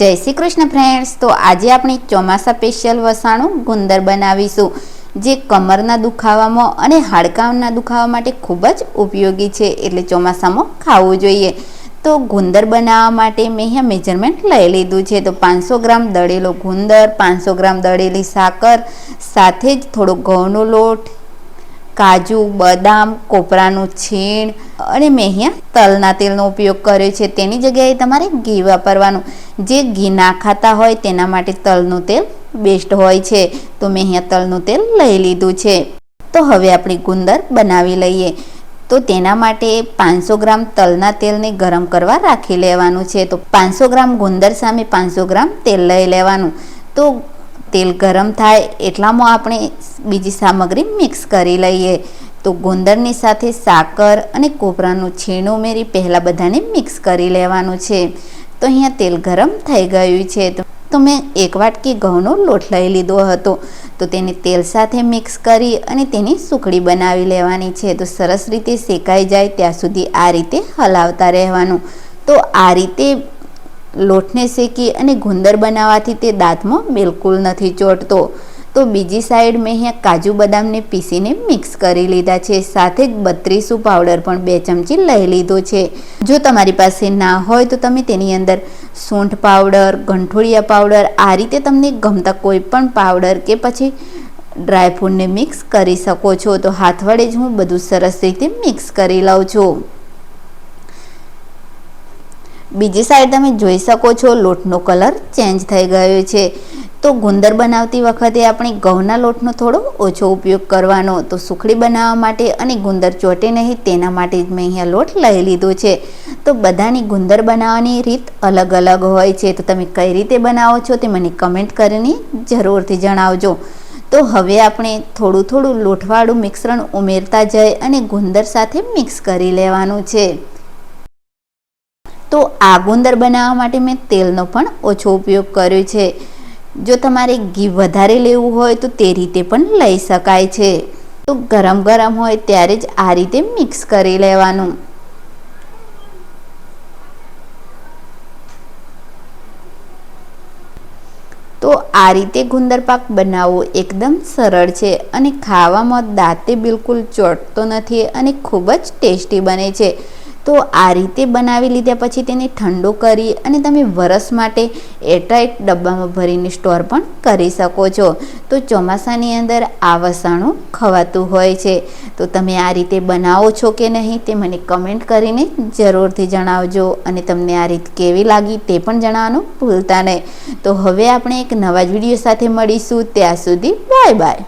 જય શ્રી કૃષ્ણ ફ્રેન્ડ્સ તો આજે આપણે ચોમાસા સ્પેશિયલ વસાણું ગુંદર બનાવીશું, જે કમરના દુખાવામાં અને હાડકાંના દુખાવા માટે ખૂબ જ ઉપયોગી છે. એટલે ચોમાસામાં ખાવું જોઈએ. તો ગુંદર બનાવવા માટે મેં અહીંયા મેજરમેન્ટ લઈ લીધું છે. તો પાંચસો ગ્રામ દળેલો ગુંદર, પાંચસો ગ્રામ દળેલી સાકર, સાથે જ થોડો ઘઉંનો લોટ કાજુ, બદામ, કોપરાનું છીણ અને મેં અહીંયા તલના તેલનો ઉપયોગ કર્યો છે. તેની જગ્યાએ તમારે ઘી વાપરવાનું. જે ઘી ના ખાતા હોય તેના માટે તલનું તેલ બેસ્ટ હોય છે. તો મેં અહીંયા તલનું તેલ લઈ લીધું છે. તો હવે આપણે ગુંદર બનાવી લઈએ. તો તેના માટે પાંચસો ગ્રામ તલના તેલને ગરમ કરવા રાખી લેવાનું છે. તો પાંચસો ગ્રામ ગુંદર સામે પાંચસો ગ્રામ તેલ લઈ લેવાનું. તો તેલ ગરમ થાય એટલામાં આપણે બીજી સામગ્રી મિક્સ કરી લઈએ. તો ગુંદરની સાથે સાકર અને કોપરાનું છીણ ઉમેરી પહેલાં બધાને મિક્સ કરી લેવાનું છે. તો અહીંયા તેલ ગરમ થઈ ગયું છે. તો મેં એક વાટકી ઘઉંનો લોટ લઈ લીધો હતો. તો તેને તેલ સાથે મિક્સ કરી અને તેની સુખડી બનાવી લેવાની છે. તો સરસ રીતે શેકાઈ જાય ત્યાં સુધી આ રીતે હલાવતા રહેવાનું. તો આ રીતે લોટને શેકી અને ગુંદર બનાવવાથી તે દાંતમાં બિલકુલ નથી ચોટતો. તો બીજી સાઈડ મેં અહીંયા કાજુ બદામને પીસીને મિક્સ કરી લીધા છે. સાથે જ બત્રીસું પાવડર પણ બે ચમચી લઈ લીધો છે. જો તમારી પાસે ના હોય તો તમે તેની અંદર સૂંઠ પાવડર ગંઠોળિયા પાવડર આ રીતે તમને ગમતા કોઈ પણ પાવડર કે પછી ડ્રાયફ્રૂટને મિક્સ કરી શકો છો. તો હાથ વડે જ હું બધું સરસ રીતે મિક્સ કરી લઉં છું. બીજી સાઈડ તમે જોઈ શકો છો, લોટનો કલર ચેન્જ થઈ ગયો છે. તો ગુંદર બનાવતી વખતે આપણે ઘઉંના લોટનો થોડો ઓછો ઉપયોગ કરવાનો. તો સુખડી બનાવવા માટે અને ગુંદર ચોટે નહીં, તેના માટે જ મેં અહીંયા લોટ લઈ લીધો છે. તો બધાની ગુંદર બનાવવાની રીત અલગ અલગ હોય છે. તો તમે કઈ રીતે બનાવો છો તે મને કમેન્ટ કરીને જરૂરથી જણાવજો. તો હવે આપણે થોડું થોડું લોટવાળું મિશ્રણ ઉમેરતા જઈ અને ગુંદર સાથે મિક્સ કરી લેવાનું છે. તો આ ગુંદર બનાવવા માટે મેં તેલનો પણ ઓછો ઉપયોગ કર્યો છે. જો તમારે ઘી વધારે લેવું હોય તો તે રીતે પણ લઈ શકાય છે. તો ગરમ ગરમ હોય ત્યારે જ આ રીતે મિક્સ કરી લેવાનું. તો આ રીતે ગુંદર પાક બનાવવો એકદમ સરળ છે અને ખાવામાં દાંતે બિલકુલ ચોટતો નથી અને ખૂબ જ ટેસ્ટી બને છે. તો આ રીતે બનાવી લીધા પછી તેને ઠંડો કરી અને તમે વરસ માટે એરટાઇટ ડબ્બામાં ભરીને સ્ટોર પણ કરી શકો છો. તો ચોમાસાની અંદર આ વસાણું ખવાતું હોય છે. તો તમે આ રીતે બનાવો છો કે નહીં તે મને કમેન્ટ કરીને જરૂરથી જણાવજો અને તમને આ રીત કેવી લાગી તે પણ જણાવવાનું ભૂલતા નહીં. તો હવે આપણે એક નવા જ વીડિયો સાથે મળીશું. ત્યાં સુધી બાય બાય.